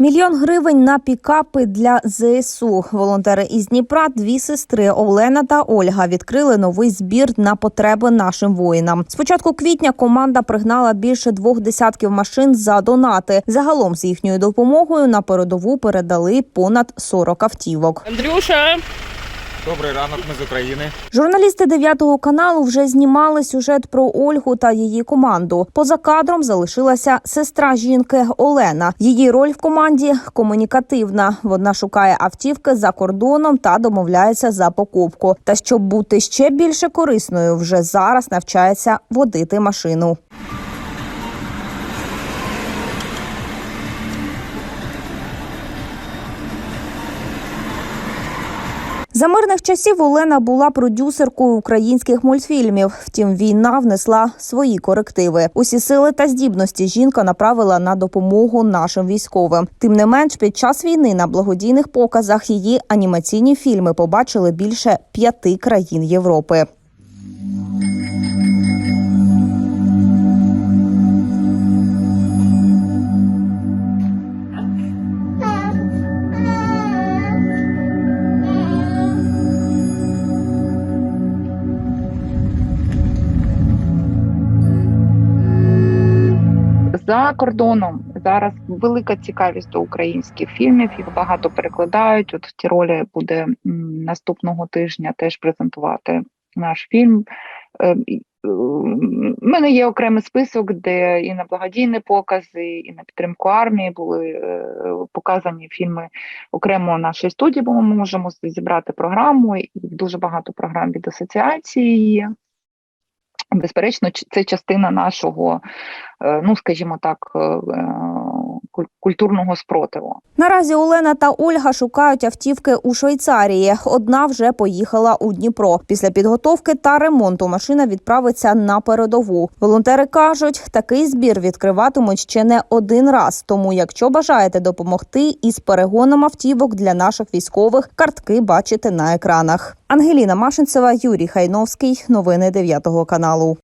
Мільйон гривень на пікапи для ЗСУ. Волонтери із Дніпра, дві сестри Олена та Ольга відкрили новий збір на потреби нашим воїнам. З початку квітня команда пригнала більше двох десятків машин за донати. Загалом з їхньою допомогою на передову передали понад 40 автівок. Андрюша, Добрий ранок, ми з України. Журналісти 9 каналу вже знімали сюжет про Ольгу та її команду. Поза кадром залишилася сестра жінки Олена. Її роль в команді комунікативна. Вона шукає автівки за кордоном та домовляється за покупку. Та щоб бути ще більше корисною, вже зараз навчається водити машину. За мирних часів Олена була продюсеркою українських мультфільмів. Втім, війна внесла свої корективи. Усі сили та здібності жінка направила на допомогу нашим військовим. Тим не менш, під час війни на благодійних показах її анімаційні фільми побачили більше п'яти країн Європи. За кордоном зараз велика цікавість до українських фільмів. Їх багато перекладають. От в Тіролі буде наступного тижня теж презентувати наш фільм. Е, е, У мене є окремий список, де і на благодійні покази, і на підтримку армії були е, показані фільми окремо нашої студії, бо ми можемо зібрати програму, і дуже багато програм від асоціації. Безперечно, це частина нашого, е, ну скажімо так, е, е, культурного спротиву. Наразі Олена та Ольга шукають автівки у Швейцарії. Одна вже поїхала у Дніпро. Після підготовки та ремонту машина відправиться на передову. Волонтери кажуть, такий збір відкриватимуть ще не один раз. Тому, якщо бажаєте допомогти із перегоном автівок для наших військових, картки бачите на екранах. Ангеліна Машинцева, Юрій Хайновський. Новини 9 каналу.